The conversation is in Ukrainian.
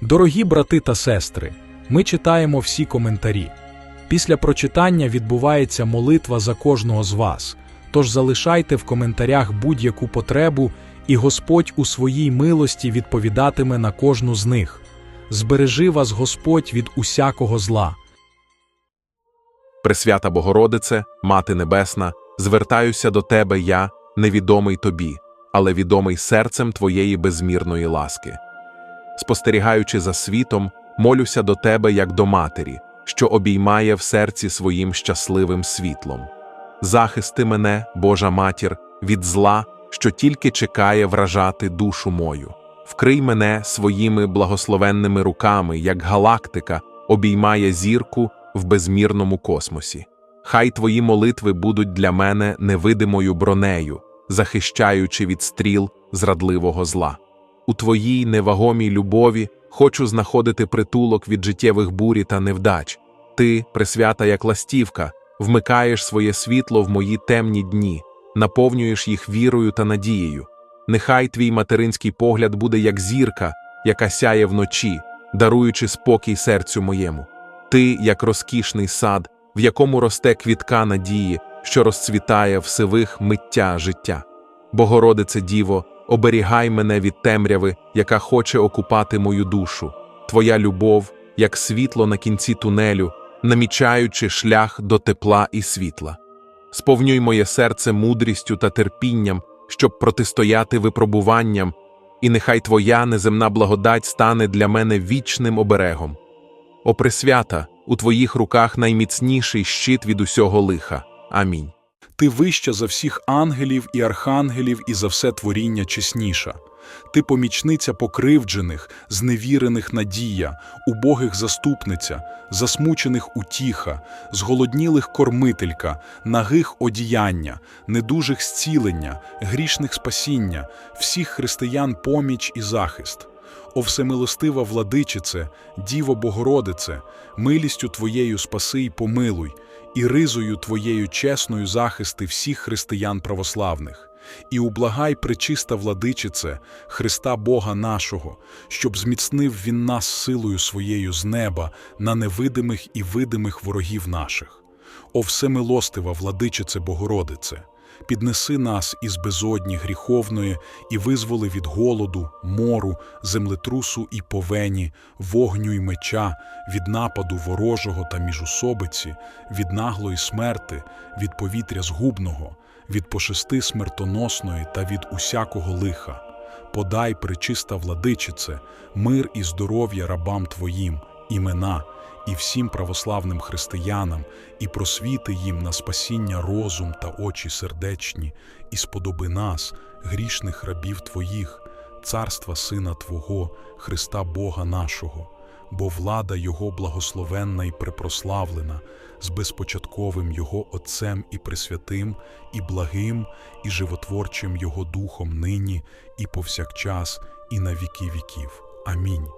Дорогі брати та сестри, ми читаємо всі коментарі. Після прочитання відбувається молитва за кожного з вас. Тож залишайте в коментарях будь-яку потребу, і Господь у своїй милості відповідатиме на кожну з них. Збережи вас Господь від усякого зла. Пресвята Богородице, Мати Небесна, звертаюся до Тебе я, невідомий Тобі, але відомий серцем Твоєї безмірної ласки. Спостерігаючи за світом, молюся до Тебе як до Матері, що обіймає в серці своїм щасливим світлом. Захисти мене, Божа Матір, від зла, що тільки чекає вражати душу мою. Вкрий мене своїми благословенними руками, як галактика обіймає зірку в безмірному космосі. Хай твої молитви будуть для мене невидимою бронею, захищаючи від стріл зрадливого зла. У твоїй невагомій любові хочу знаходити притулок від життєвих бурі та невдач. Ти, пресвята як ластівка, вмикаєш своє світло в мої темні дні, наповнюєш їх вірою та надією. Нехай твій материнський погляд буде як зірка, яка сяє вночі, даруючи спокій серцю моєму. Ти, як розкішний сад, в якому росте квітка надії, що розцвітає в сивих миття життя. Богородице Діво, оберігай мене від темряви, яка хоче окупати мою душу. Твоя любов, як світло на кінці тунелю, намічаючи шлях до тепла і світла. Сповнюй моє серце мудрістю та терпінням, щоб протистояти випробуванням, і нехай Твоя неземна благодать стане для мене вічним оберегом. О Пресвята, у Твоїх руках найміцніший щит від усього лиха. Амінь. Ти вища за всіх ангелів і архангелів і за все творіння чесніша. Ти помічниця покривджених, зневірених надія, убогих заступниця, засмучених утіха, зголоднілих кормителька, нагих одіяння, недужих зцілення, грішних спасіння, всіх християн поміч і захист. О всемилостива владичице, Діво Богородице, милістю Твоєю спаси й помилуй, і ризою Твоєю чесною захисти всіх християн православних. І ублагай пречиста владичице, Христа Бога нашого, щоб зміцнив Він нас силою своєю з неба на невидимих і видимих ворогів наших. О всемилостива владичице Богородице, піднеси нас із безодні гріховної і визволи від голоду, мору, землетрусу і повені, вогню й меча, від нападу ворожого та міжусобиці, від наглої смерти, від повітря згубного, від пошести смертоносної та від усякого лиха. Подай, пречиста владичице, мир і здоров'я рабам Твоїм, імена, і всім православним християнам, і просвіти їм на спасіння розум та очі сердечні, і сподоби нас, грішних рабів Твоїх, царства Сина Твого, Христа Бога нашого, бо влада Його благословенна і препрославлена, з безпочатковим Його Отцем і Пресвятим, і благим, і животворчим Його Духом нині, і повсякчас, і на віки віків. Амінь.